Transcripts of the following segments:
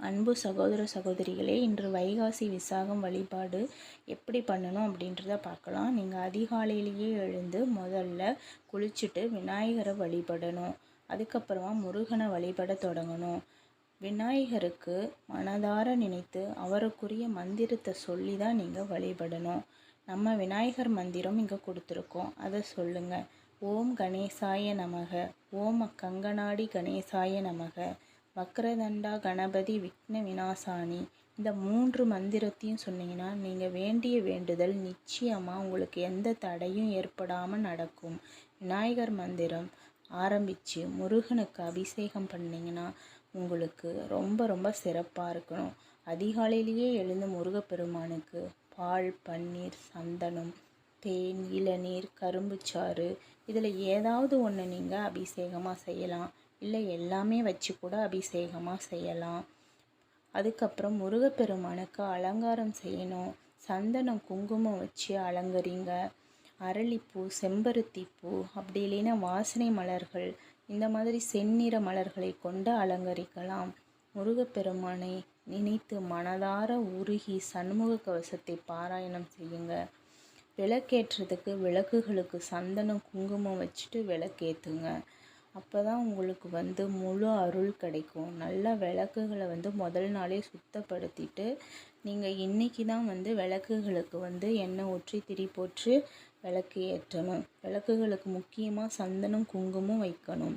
அன்பு சகோதர சகோதரிகளே இன்று வைகாசி விசாகம் வழிபாடு எப்படி பண்ணணும் அப்படின்றத பார்க்கலாம். நீங்கள் அதிகாலையிலேயே எழுந்து முதல்ல குளிச்சுட்டு விநாயகரை வழிபடணும். அதுக்கப்புறமா முருகனை வழிபட தொடங்கணும். விநாயகருக்கு மனதார நினைத்து அவருக்குரிய மந்திரத்தை சொல்லி தான் நீங்கள் வழிபடணும். நம்ம விநாயகர் மந்திரம் இங்கே கொடுத்துருக்கோம். அதை சொல்லுங்கள் ஓம் கணேசாய நமக. ஓம் கங்கனாடி கணேசாய நமக. வக்ரதண்டா கணபதி விக்ன விநாசானி. இந்த மூன்று மந்திரத்தையும் சொன்னீங்கன்னா நீங்கள் வேண்டிய வேண்டுதல் நிச்சயமாக உங்களுக்கு எந்த தடையும் ஏற்படாமல் நடக்கும். விநாயகர் மந்திரம் ஆரம்பித்து முருகனுக்கு அபிஷேகம் பண்ணிங்கன்னா உங்களுக்கு ரொம்ப ரொம்ப சிறப்பாக இருக்கணும். அதிகாலையிலேயே எழுந்த முருகப்பெருமானுக்கு பால் பன்னீர் சந்தனம் தேன் இளநீர் கரும்புச்சாறு இதில் ஏதாவது ஒன்று நீங்கள் அபிஷேகமாக செய்யலாம். இல்லை எல்லாமே வச்சு கூட அபிஷேகமாக செய்யலாம். அதுக்கப்புறம் முருகப்பெருமானுக்கு அலங்காரம் செய்யணும். சந்தனம் குங்குமம் வச்சு அலங்கரிங்க. அரளிப்பூ செம்பருத்தி பூ அப்படி இல்லைன்னா வாசனை மலர்கள் இந்த மாதிரி செந்நிற மலர்களை கொண்டு அலங்கரிக்கலாம். முருகப்பெருமானை நினைத்து மனதார உருகி சண்முக கவசத்தை பாராயணம் செய்யுங்க. விளக்கேற்றுறதுக்கு விளக்குகளுக்கு சந்தனம் குங்குமம் வச்சுட்டு விளக்கேற்றுங்க அப்போ தான் உங்களுக்கு வந்து முழு அருள் கிடைக்கும். நல்லா விளக்குகளை வந்து முதல் நாளே சுத்தப்படுத்திட்டு நீங்கள் இன்றைக்கி தான் வந்து விளக்குகளுக்கு வந்து எண்ணெய் ஊற்றி திரி போட்டு விளக்கு ஏற்றணும். விளக்குகளுக்கு முக்கியமாக சந்தனம் குங்குமம் வைக்கணும்.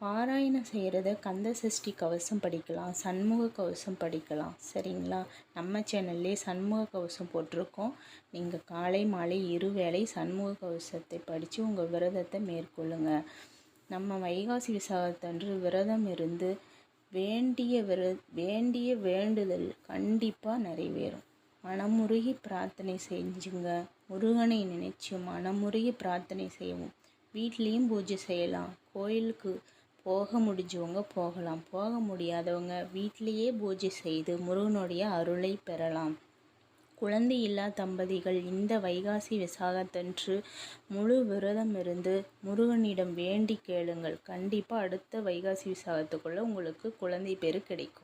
பாராயணம் செய்கிறத கந்த சஷ்டி கவசம் படிக்கலாம் சண்முக கவசம் படிக்கலாம் சரிங்களா? நம்ம சேனல்லே சண்முக கவசம் போட்டிருக்கோம். நீங்கள் காலை மாலை இரு வேளை சண்முக கவசத்தை படித்து உங்கள் விரதத்தை மேற்கொள்ளுங்கள் நம்ம வைகாசி விசாகத்தன்று விரதம் இருந்து வேண்டிய விர வேண்டிய வேண்டுதல் கண்டிப்பாக நிறைவேறும். மனமுருகி பிரார்த்தனை செஞ்சுங்க. முருகனை நினைச்சு மனமுருகி பிரார்த்தனை செய்வோம் வீட்லேயும் பூஜை செய்யலாம். கோயிலுக்கு போக முடிஞ்சவங்க போகலாம். போக முடியாதவங்க வீட்டிலேயே பூஜை செய்து முருகனுடைய அருளை பெறலாம். குழந்தை இல்லா தம்பதிகள் இந்த வைகாசி விசாகத்தன்று முழு விரதம் இருந்து முருகனிடம் வேண்டி கேளுங்கள். கண்டிப்பாக அடுத்த வைகாசி விசாகத்துக்குள்ளே உங்களுக்கு குழந்தை பேர் கிடைக்கும்.